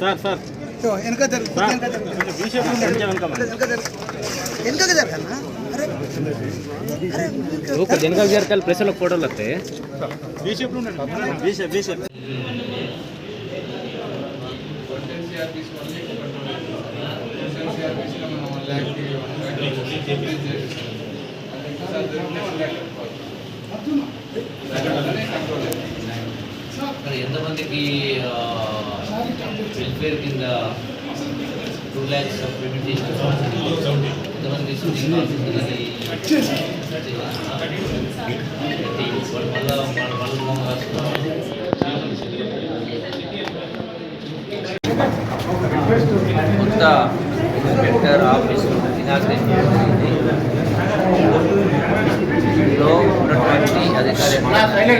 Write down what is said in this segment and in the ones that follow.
Sir sir వెనక జరుగు వెనక జరుగు కొంచెం వెనక మరి. వెనక జరుగు వెనక జరగన్నా అరే అరే ఒక వెనకాల జరకాలి ప్రెస్లో ఫోటోలు వస్తాయి బీ ఎంతమందికి వెల్ఫేర్ కింద టూ ల్యాక్స్ పేమెంట్ ఎంతమంది తీసుకుని కొత్త ఇన్స్పెక్టర్ ఆఫీస్ ఇనాగ్రేషన్ ఉన్నటువంటి అధికారి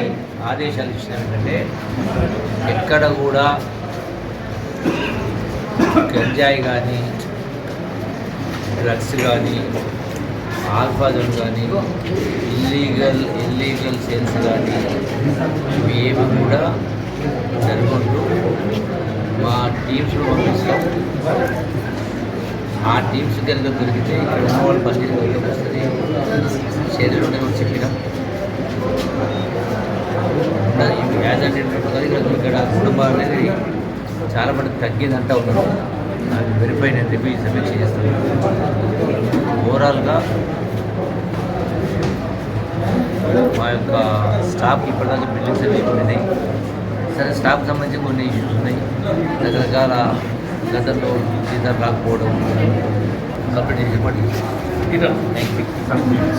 ఆదేశాలు ఇచ్చిన ఏంటంటే ఎక్కడ కూడా గంజాయి కానీ డ్రగ్స్ కానీ ఆల్ఫాజన్ కానీ ఇల్లీగల్ ఇల్లీగల్ సేల్స్ కానీ ఇవి ఏమి కూడా జరుగుతూ మా టీమ్స్లో పంపిస్తాం. ఆ టీమ్స్ కనుక దొరికితే ఇక్కడ ఉన్న వాళ్ళు ఫస్ట్ బయటకు వస్తుంది. చేతులు ఉండని చెప్పినాం. యాజ్ అంటే ఇక్కడ ఇక్కడ కుటుంబాలు అనేది చాలా మంది తగ్గిందంటా ఉన్నారు. అది వెరిఫై నేను రివ్యూ సమీక్ష చేస్తాను ఓవరాల్గా మా యొక్క స్టాఫ్ ఇప్పటిదాకా బిల్డింగ్స్ అవి ఉన్నాయి. సరే స్టాఫ్ సంబంధించి కొన్ని ఇష్యూస్ ఉన్నాయి. రకరకాల గతంలో జీతాలు రాకపోవడం కంప్లీట్ చేసి థ్యాంక్ యూ